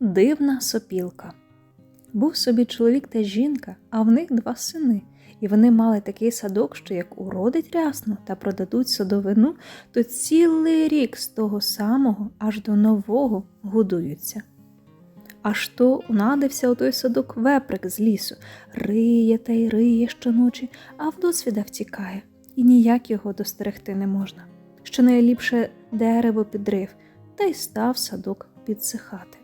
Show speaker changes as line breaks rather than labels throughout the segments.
Дивна сопілка. Був собі чоловік та жінка, а в них два сини, і вони мали такий садок, що як уродить рясно та продадуть садовину, то цілий рік з того самого аж до нового годуються. Аж то унадився у той садок веприк з лісу, риє та й риє щоночі, а в досвіда втікає, і ніяк його достерегти не можна. Що найліпше дерево підрив, та й став садок підсихати.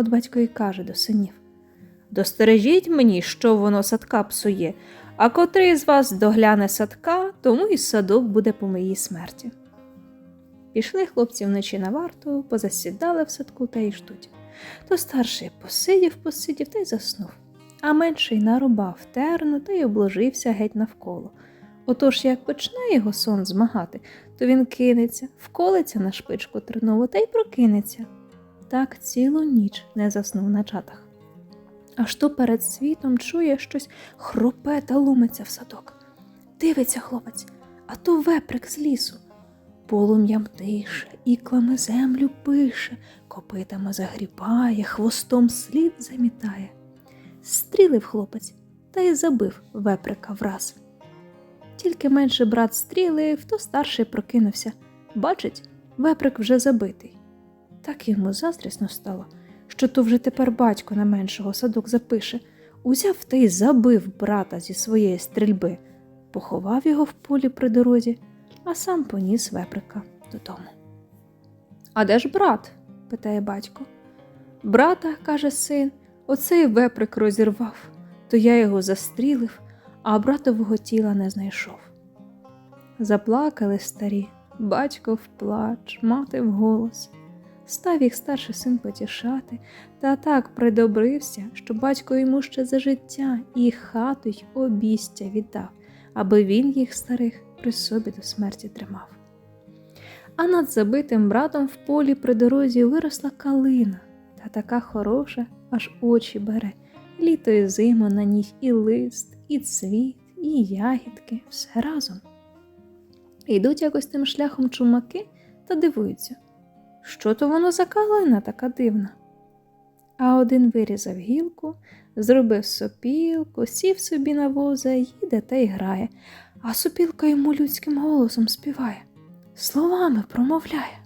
От батько й каже до синів Достережіть мені, що воно садка псує, а котрий з вас догляне садка, тому і садок буде по моїй смерті. Пішли хлопці вночі на варту, позасідали в садку та й ждуть. То старший посидів, посидів та й заснув, а менший нарубав терну та й обложився геть навколо. Отож, як почне його сон змагати, то він кинеться, вколиться на шпичку тернову та й прокинеться. Так цілу ніч не заснув на чатах. Аж то перед світом чує щось хропе та ломиться в садок. Дивиться хлопець, а то веприк з лісу. Полум'ям дише, іклами землю пише, копитами загрібає, хвостом слід замітає. Стрілив хлопець та й забив веприка враз. Тільки менше брат стрілив, то старший прокинувся. Бачить, веприк вже забитий. Так йому заздрісно стало, що то вже тепер батько на меншого садок запише, узяв та й забив брата зі своєї стрільби, поховав його в полі при дорозі, а сам поніс веприка додому. А де ж брат? питає батько. Брата, каже син, оцей веприк розірвав, то я його застрілив, а братового тіла не знайшов. Заплакали старі, батько в плач, мати в голос. Став їх старший син потішати, та так придобрився, що батько йому ще за життя і хату й обістя віддав, аби він їх старих при собі до смерті тримав. А над забитим братом в полі при дорозі виросла калина, та така хороша, аж очі бере, літо і зиму на ній і лист, і цвіт, і ягідки, все разом. Йдуть якось тим шляхом чумаки та дивуються, що то воно за калина така дивна. А один вирізав гілку, зробив сопілку, сів собі на воза, їде та й грає, а сопілка йому людським голосом співає, словами промовляє.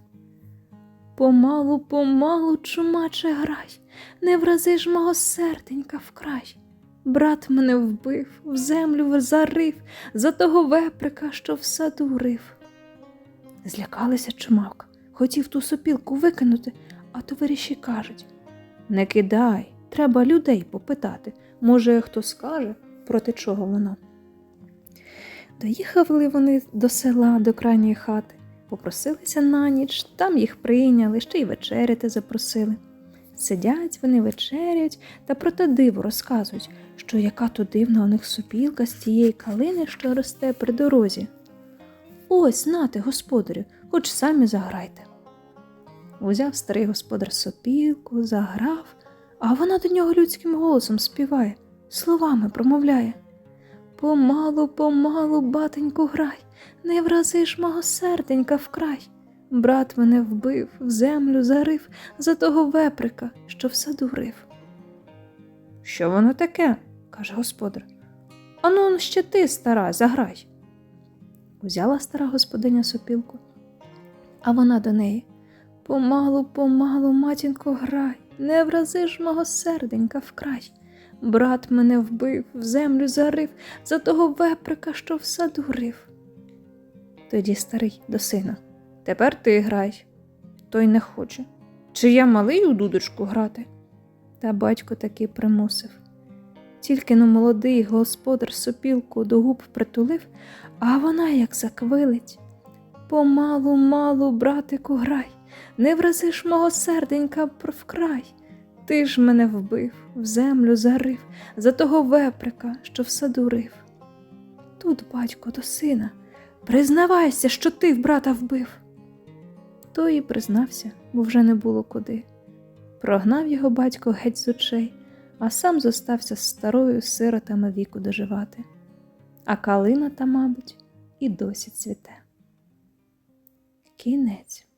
Помалу, помалу, чумаче грай, не врази ж мого серденька вкрай. Брат мене вбив, в землю зарив, за того веприка, що в саду рив. Злякалися чумавка, хотів ту сопілку викинути, а товариші кажуть Не кидай, треба людей попитати. Може, хто скаже, проти чого воно. Доїхали вони до села, до крайньої хати, попросилися на ніч, там їх прийняли, ще й вечеряти запросили. Сидять вони вечерять та про те диво розказують, що яка то дивна у них сопілка з тієї калини, що росте при дорозі. Ось, нате, господарю, хоч самі заграйте. Узяв старий господар сопілку, заграв, а вона до нього людським голосом співає, словами промовляє. Помалу, помалу, батеньку, грай, не врази ж мого серденька вкрай. Брат мене вбив, в землю зарив за того веприка, що в саду рив. Що воно таке? каже господар. Ану, ще ти, стара, заграй. Узяла стара господиня сопілку, а вона до неї. Помалу, помалу, матінко, грай, не врази ж мого серденька вкрай. Брат мене вбив, в землю зарив за того веприка, що в саду рив. Тоді старий до сина. Тепер ти грай. Той не хоче. Чи я малий у дудочку грати? Та батько таки примусив. Тільки но молодий господар сопілку до губ притулив, а вона як заквилить. Помалу, малу, братику, грай, не вразиш мого серденька вкрай. Ти ж мене вбив, в землю зарив за того веприка, що в саду рив. Тут батько до сина, признавайся, що ти в брата вбив. Той і признався, бо вже не було куди. Прогнав його батько геть з очей, а сам зостався з старою сиротами віку доживати. А калина та, мабуть, і досі цвіте. Кінець.